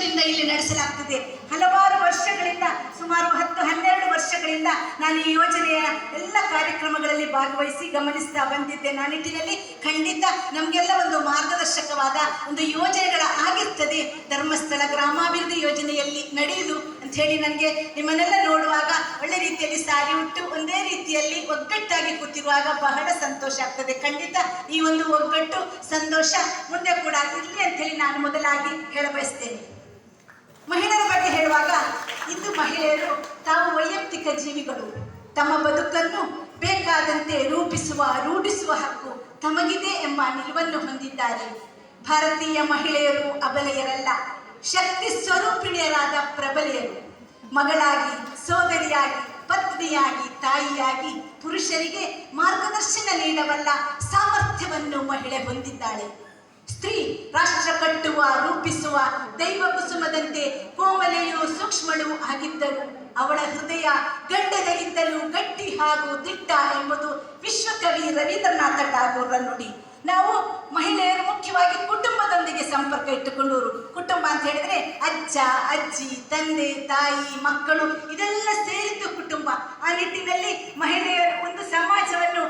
ವರ್ಷದಿಂದ ಇಲ್ಲಿ ನಡೆಸಲಾಗ್ತಿದೆ. ಹಲವಾರು ವರ್ಷಗಳಿಂದ, ಸುಮಾರು ಹತ್ತು, ಹನ್ನೆರಡು ವರ್ಷಗಳಿಂದ ನಾನು ಈ ಯೋಜನೆಯ ಎಲ್ಲ ಕಾರ್ಯಕ್ರಮಗಳಲ್ಲಿ ಭಾಗವಹಿಸಿ ಗಮನಿಸ್ತಾ ಬಂದಿದ್ದೆ. ಆ ನಿಟ್ಟಿನಲ್ಲಿ ಖಂಡಿತ ನಮಗೆಲ್ಲ ಒಂದು ಮಾರ್ಗದರ್ಶಕವಾದ ಒಂದು ಯೋಜನೆಗಳ ಆಗಿರ್ತದೆ. ಧರ್ಮಸ್ಥಳ ಗ್ರಾಮಾಭಿವೃದ್ಧಿ ಯೋಜನೆಯಲ್ಲಿ ನಡೆಯುವುದು ಅಂತ ಹೇಳಿ ನನಗೆ ನಿಮ್ಮನ್ನೆಲ್ಲ ನೋಡುವಾಗ ಒಳ್ಳೆ ರೀತಿಯಲ್ಲಿ ಸಾರಿ ಉಟ್ಟು, ಒಂದೇ ರೀತಿಯಲ್ಲಿ ಒಗ್ಗಟ್ಟಾಗಿ ಕೂತಿರುವಾಗ ಬಹಳ ಸಂತೋಷ ಆಗ್ತದೆ. ಖಂಡಿತ ಈ ಒಂದು ಒಗ್ಗಟ್ಟು, ಸಂತೋಷ ಮುಂದೆ ಕೂಡ ಇರಲಿ ಅಂತ ಹೇಳಿ ನಾನು ಮೊದಲಾಗಿ ಹೇಳ ಬಯಸ್ತೇನೆ ಮಹಿಳೆಯರು ತಾವು ವೈಯಕ್ತಿಕ ಜೀವಿಗಳು. ತಮ್ಮ ಬದುಕನ್ನು ಬೇಕಾದಂತೆ ರೂಪಿಸುವ, ರೂಢಿಸುವ ಹಕ್ಕು ತಮಗಿದೆ ಎಂಬ ನಿಲುವನ್ನು ಹೊಂದಿದ್ದಾರೆ. ಭಾರತೀಯ ಮಹಿಳೆಯರು ಅಬಲೆಯರಲ್ಲ, ಶಕ್ತಿ ಸ್ವರೂಪಿಣಿಯರಾದ ಪ್ರಬಲೆಯರು. ಮಗಳಾಗಿ, ಸೋದರಿಯಾಗಿ, ಪತ್ನಿಯಾಗಿ, ತಾಯಿಯಾಗಿ ಪುರುಷರಿಗೆ ಮಾರ್ಗದರ್ಶನ ನೀಡಬಲ್ಲ ಸಾಮರ್ಥ್ಯವನ್ನು ಮಹಿಳೆ ಹೊಂದಿದ್ದಾಳೆ. ಸ್ತ್ರೀ ಕಟ್ಟುವ ರೂಪಿಸುವ ದೈವ ಕುಸುಮದಂತೆ ಕೋಮಲೆಯು ಸೂಕ್ಷ್ಮಳು ಆಗಿದ್ದರು. ಅವಳ ಹೃದಯ ಗಂಡದಗಿಂತಲೂ ಗಟ್ಟಿ ಹಾಗೂ ದಿಟ್ಟ ಎಂಬುದು ವಿಶ್ವಕವಿ ರವೀಂದ್ರನಾಥ ಟಾಗೋರ್ರ ನುಡಿ. ನಾವು ಮಹಿಳೆಯರು ಮುಖ್ಯವಾಗಿ ಕುಟುಂಬದೊಂದಿಗೆ ಸಂಪರ್ಕ ಇಟ್ಟುಕೊಂಡವರು. ಕುಟುಂಬ ಅಂತ ಹೇಳಿದ್ರೆ ಅಜ್ಜ, ಅಜ್ಜಿ, ತಂದೆ, ತಾಯಿ, ಮಕ್ಕಳು ಇದೆಲ್ಲ ಸೇರಿದ್ದು ಕುಟುಂಬ. ಆ ನಿಟ್ಟಿನಲ್ಲಿ ಮಹಿಳೆಯರು ಒಂದು ಸಮಾಜವನ್ನು